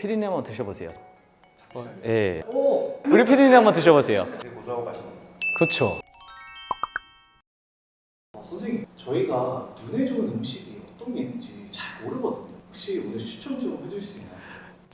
피디님 한번 드셔보세요. 어, 예. 우리 피디님 한번 드셔보세요. 고소하고 맛있는 그렇죠. 아, 선생님 저희가 눈에 좋은 음식이 어떤 게 있는지 잘 모르거든요. 혹시 오늘 추천 좀 해주실 수 있나요?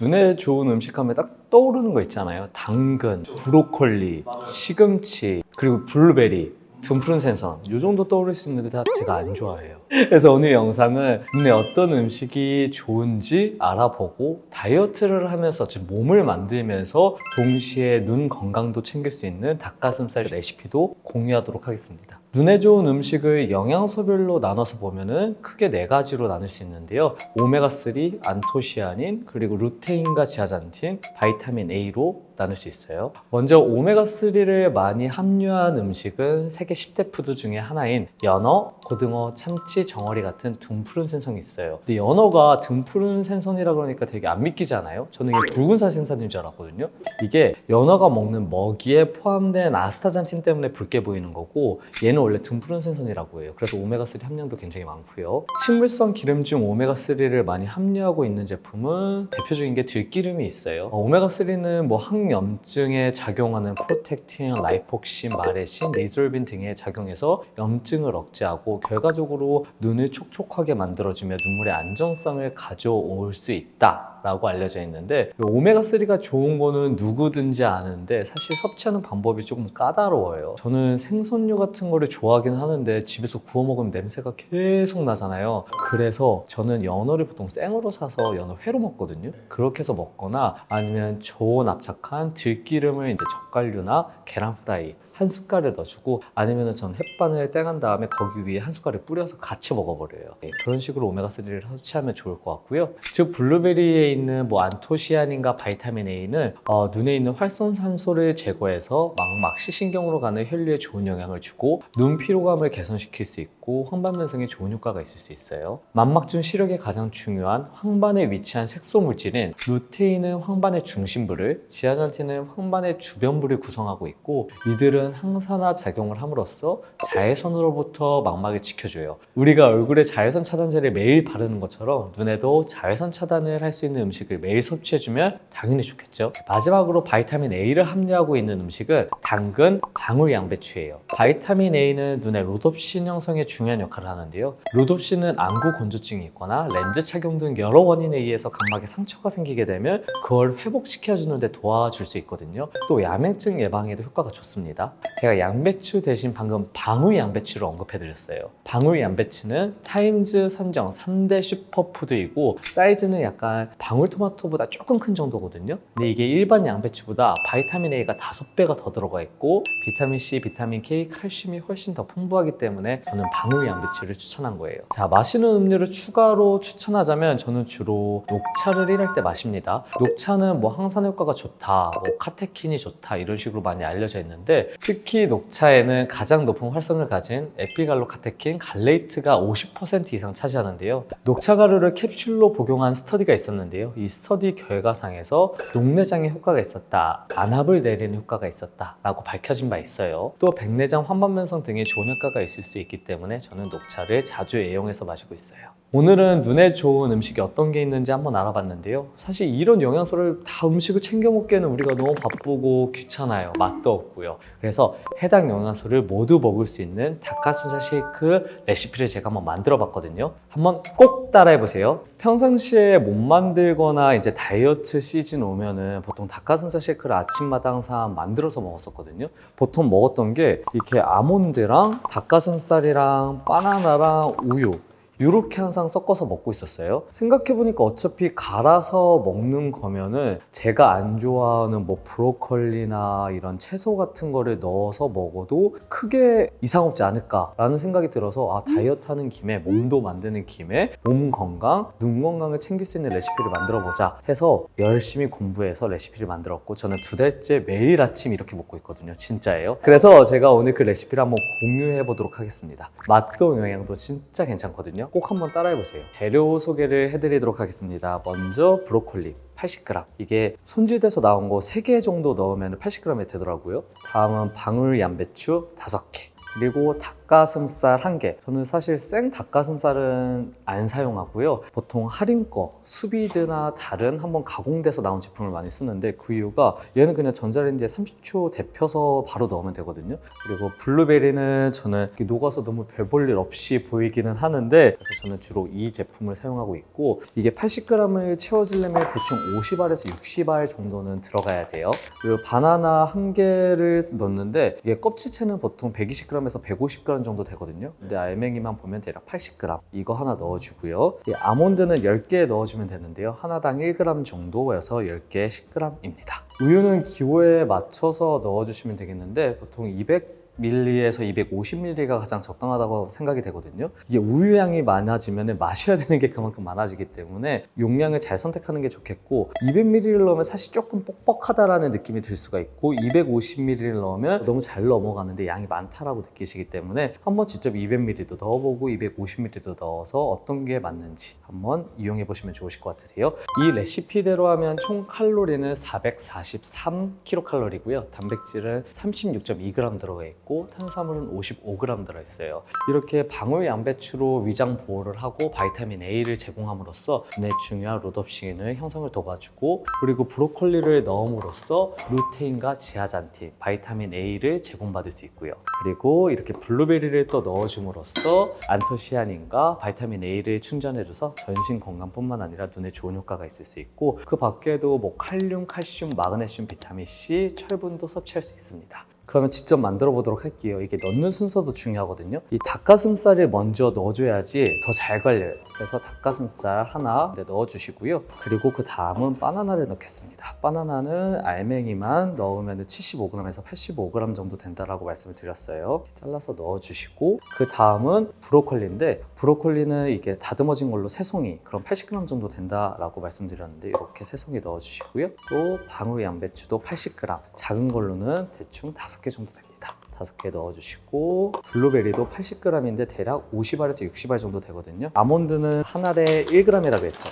눈에 좋은 음식 하면 딱 떠오르는 거 있잖아요. 당근, 브로콜리, 맞아요. 시금치, 그리고 블루베리, 등푸른 생선 이 정도 떠오를 수 있는데 다 제가 안 좋아해요. 그래서 오늘 영상은 눈에 어떤 음식이 좋은지 알아보고 다이어트를 하면서 지금 몸을 만들면서 동시에 눈 건강도 챙길 수 있는 닭가슴살 레시피도 공유하도록 하겠습니다. 눈에 좋은 음식을 영양소별로 나눠서 보면은 크게 네 가지로 나눌 수 있는데요. 오메가3, 안토시아닌, 그리고 루테인과 지아잔틴, 바이타민 A로 나눌 수 있어요. 먼저 오메가3를 많이 함유한 음식은 세계 10대 푸드 중에 하나인 연어, 고등어, 참치, 정어리 같은 등푸른 생선이 있어요. 근데 연어가 등푸른 생선이라 그러니까 되게 안 믿기잖아요. 저는 이게 붉은살 생선인 줄 알았거든요. 이게 연어가 먹는 먹이에 포함된 아스타잔틴 때문에 붉게 보이는 거고 얘는 원래 등푸른 생선이라고 해요. 그래서 오메가3 함량도 굉장히 많고요. 식물성 기름 중 오메가3를 많이 함유하고 있는 제품은 대표적인 게 들기름이 있어요. 어, 오메가3는 뭐 항염증에 작용하는 프로텍틴, 라이폭신, 마레신, 리졸빈 등에 작용해서 염증을 억제하고 결과적으로 눈을 촉촉하게 만들어주며 눈물의 안정성을 가져올 수 있다. 라고 알려져 있는데 이 오메가3가 좋은 거는 누구든지 아는데 사실 섭취하는 방법이 조금 까다로워요. 저는 생선류 같은 거를 좋아하긴 하는데 집에서 구워 먹으면 냄새가 계속 나잖아요. 그래서 저는 연어를 보통 생으로 사서 연어 회로 먹거든요. 그렇게 해서 먹거나 아니면 저온압착한 들기름을 이제 젓갈류나 계란 프라이 한 숟갈을 넣어주고 아니면 전 햇반을 땡한 다음에 거기 위에 한 숟갈을 뿌려서 같이 먹어버려요. 네, 그런 식으로 오메가3를 섭취하면 좋을 것 같고요. 즉 블루베리에 있는 뭐 안토시아닌과 바이타민 A는 어, 눈에 있는 활성산소를 제거해서 망막, 시신경으로 가는 혈류에 좋은 영향을 주고 눈 피로감을 개선시킬 수 있고 황반변성에 좋은 효과가 있을 수 있어요. 망막중 시력에 가장 중요한 황반에 위치한 색소 물질인 루테인은 황반의 중심부를, 지아잔틴은 황반의 주변부를 구성하고 있고 이들은 항산화 작용을 함으로써 자외선으로부터 망막을 지켜줘요. 우리가 얼굴에 자외선 차단제를 매일 바르는 것처럼 눈에도 자외선 차단을 할 수 있는 음식을 매일 섭취해주면 당연히 좋겠죠. 마지막으로 바이타민 A를 함유하고 있는 음식은 당근, 방울 양배추예요. 바이타민 A는 눈의 로놉신 형성에 중요한 역할을 하는데요. 로놉신은 안구 건조증이 있거나 렌즈 착용 등 여러 원인에 의해서 각막에 상처가 생기게 되면 그걸 회복시켜주는 데 도와줄 수 있거든요. 또 야맹증 예방에도 효과가 좋습니다. 제가 양배추 대신 방금 방울 양배추를 언급해드렸어요. 방울 양배추는 타임즈 선정 3대 슈퍼푸드이고 사이즈는 약간 방울토마토보다 조금 큰 정도거든요. 근데 이게 일반 양배추보다 바이타민 A가 5배가 더 들어가 있고 비타민 C, 비타민 K, 칼슘이 훨씬 더 풍부하기 때문에 저는 방울 양배추를 추천한 거예요. 자, 마시는 음료를 추가로 추천하자면 저는 주로 녹차를 일할 때 마십니다. 녹차는 뭐 항산 효과가 좋다, 뭐 카테킨이 좋다 이런 식으로 많이 알려져 있는데 특히 녹차에는 가장 높은 활성을 가진 에피갈로카테킨, 갈레이트가 50% 이상 차지하는데요. 녹차 가루를 캡슐로 복용한 스터디가 있었는데요. 이 스터디 결과상에서 녹내장에 효과가 있었다, 안압을 내리는 효과가 있었다라고 밝혀진 바 있어요. 또 백내장 환반변성 등의 좋은 효과가 있을 수 있기 때문에 저는 녹차를 자주 애용해서 마시고 있어요. 오늘은 눈에 좋은 음식이 어떤 게 있는지 한번 알아봤는데요. 사실 이런 영양소를 다 음식을 챙겨 먹기에는 우리가 너무 바쁘고 귀찮아요. 맛도 없고요. 그래서 해당 영양소를 모두 먹을 수 있는 닭가슴살 쉐이크 레시피를 제가 한번 만들어 봤거든요. 한번 꼭 따라해 보세요. 평상시에 못 만들거나 이제 다이어트 시즌 오면은 보통 닭가슴살 쉐이크를 아침마다 항상 만들어서 먹었었거든요. 보통 먹었던 게 이렇게 아몬드랑 닭가슴살이랑 바나나랑 우유 이렇게 항상 섞어서 먹고 있었어요. 생각해보니까 어차피 갈아서 먹는 거면은 제가 안 좋아하는 뭐 브로콜리나 이런 채소 같은 거를 넣어서 먹어도 크게 이상 없지 않을까라는 생각이 들어서 아, 다이어트 하는 김에 몸도 만드는 김에 몸 건강, 눈 건강을 챙길 수 있는 레시피를 만들어 보자 해서 열심히 공부해서 레시피를 만들었고 저는 두 달째 매일 아침 이렇게 먹고 있거든요. 진짜예요. 그래서 제가 오늘 그 레시피를 한번 공유해 보도록 하겠습니다. 맛도 영양도 진짜 괜찮거든요. 꼭 한번 따라해 보세요. 재료 소개를 해드리도록 하겠습니다. 먼저 브로콜리 80g. 이게 손질돼서 나온 거 3개 정도 넣으면 80g이 되더라고요. 다음은 방울 양배추 5개. 그리고 닭 닭가슴살 한 개. 저는 사실 생 닭가슴살은 안 사용하고요. 보통 할인 거, 수비드나 다른 한번 가공돼서 나온 제품을 많이 쓰는데 그 이유가 얘는 그냥 전자레인지에 30초 데펴서 바로 넣으면 되거든요. 그리고 블루베리는 저는 녹아서 너무 별 볼 일 없이 보이기는 하는데 그래서 저는 주로 이 제품을 사용하고 있고 이게 80g을 채워주려면 대충 50알에서 60알 정도는 들어가야 돼요. 그리고 바나나 한 개를 넣는데 이게 껍질채는 보통 120g에서 150g 정도 되거든요. 근데 알맹이만 보면 대략 80g. 이거 하나 넣어주고요. 이 아몬드는 10개 넣어주면 되는데요. 하나당 1g 정도여서 10개 10g입니다. 우유는 기호에 맞춰서 넣어주시면 되겠는데 보통 200 밀리에서 250밀리가 가장 적당하다고 생각이 되거든요. 이게 우유량이 많아지면 마셔야 되는 게 그만큼 많아지기 때문에 용량을 잘 선택하는 게 좋겠고 200ml를 넣으면 사실 조금 뻑뻑하다라는 느낌이 들 수가 있고 250ml를 넣으면 너무 잘 넘어가는데 양이 많다라고 느끼시기 때문에 한번 직접 200ml도 넣어보고 250ml도 넣어서 어떤 게 맞는지 한번 이용해 보시면 좋으실 것 같으세요. 이 레시피대로 하면 총 칼로리는 443kcal이고요. 단백질은 36.2g 들어가 있고 탄수화물은 55g 들어 있어요. 이렇게 방울 양배추로 위장 보호를 하고 바이타민 A를 제공함으로써 뇌 중요한 로덥신을 형성을 도와주고 그리고 브로콜리를 넣음으로써 루테인과 지아잔틴, 바이타민 A를 제공받을 수 있고요. 그리고 이렇게 블루베리를 또 넣어줌으로써 안토시아닌과 바이타민 A를 충전해줘서 전신 건강뿐만 아니라 눈에 좋은 효과가 있을 수 있고 그 밖에도 뭐 칼륨, 칼슘, 마그네슘, 비타민 C, 철분도 섭취할 수 있습니다. 그러면 직접 만들어 보도록 할게요. 이게 넣는 순서도 중요하거든요. 이 닭가슴살을 먼저 넣어줘야지 더 잘 걸려요. 그래서 닭가슴살 하나 네, 넣어주시고요. 그리고 그 다음은 바나나를 넣겠습니다. 바나나는 알맹이만 넣으면 75g에서 85g 정도 된다라고 말씀을 드렸어요. 잘라서 넣어주시고 그 다음은 브로콜리인데 브로콜리는 이게 다듬어진 걸로 세 송이 그럼 80g 정도 된다라고 말씀드렸는데 이렇게 세 송이 넣어주시고요. 또 방울 양배추도 80g 작은 걸로는 대충 5개 정도 됩니다. 다섯 개 넣어주시고 블루베리도 80g인데 대략 50알에서 60알 정도 되거든요. 아몬드는 한 알에 1g이라고 했죠.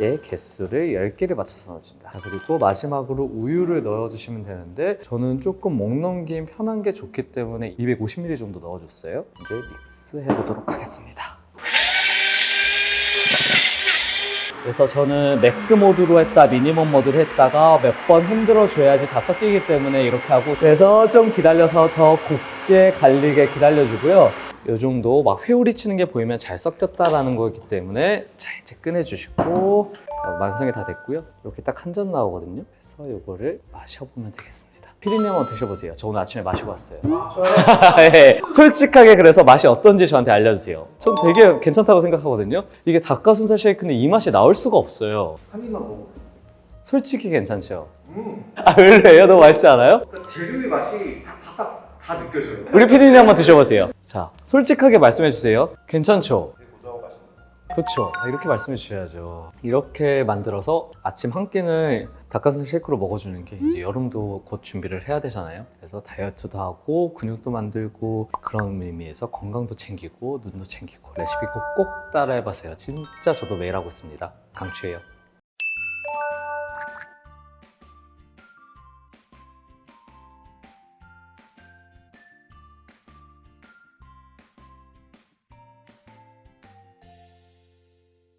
의 개수를 10개를 맞춰서 넣어준다. 자, 그리고 마지막으로 우유를 넣어주시면 되는데 저는 조금 목 넘김 편한 게 좋기 때문에 250ml 정도 넣어줬어요. 이제 믹스해 보도록 하겠습니다. 그래서 저는 맥스 모드로 했다, 미니멈 모드로 했다가 몇 번 흔들어 줘야지 다 섞이기 때문에 이렇게 하고 그래서 좀 기다려서 더 곱게 갈리게 기다려주고요. 이 정도 막 회오리 치는 게 보이면 잘 섞였다라는 거기 때문에 자 이제 꺼내주시고 어, 완성이 다 됐고요. 이렇게 딱 한 잔 나오거든요. 그래서 이거를 마셔보면 되겠습니다. 피디님 한번 드셔보세요. 저 오늘 아침에 마시고 왔어요. 아? 네, 솔직하게 그래서 맛이 어떤지 저한테 알려주세요. 전 되게 괜찮다고 생각하거든요. 이게 닭가슴살 쉐이크는 이 맛이 나올 수가 없어요. 한 입만 먹어보겠습니다. 솔직히 괜찮죠? 음, 아, 원래요? 너무 맛있지 않아요? 그러니까 재료의 맛이 딱딱딱 다 느껴져요. 우리 피디님 한번 드셔보세요. 자, 솔직하게 말씀해주세요. 괜찮죠? 그렇죠. 이렇게 말씀해 주셔야죠. 이렇게 만들어서 아침 한 끼는 닭가슴살 쉐이크로 먹어주는 게 이제 여름도 곧 준비를 해야 되잖아요. 그래서 다이어트도 하고 근육도 만들고 그런 의미에서 건강도 챙기고 눈도 챙기고 레시피 꼭, 꼭 따라해보세요. 진짜 저도 매일 하고 있습니다. 강추해요.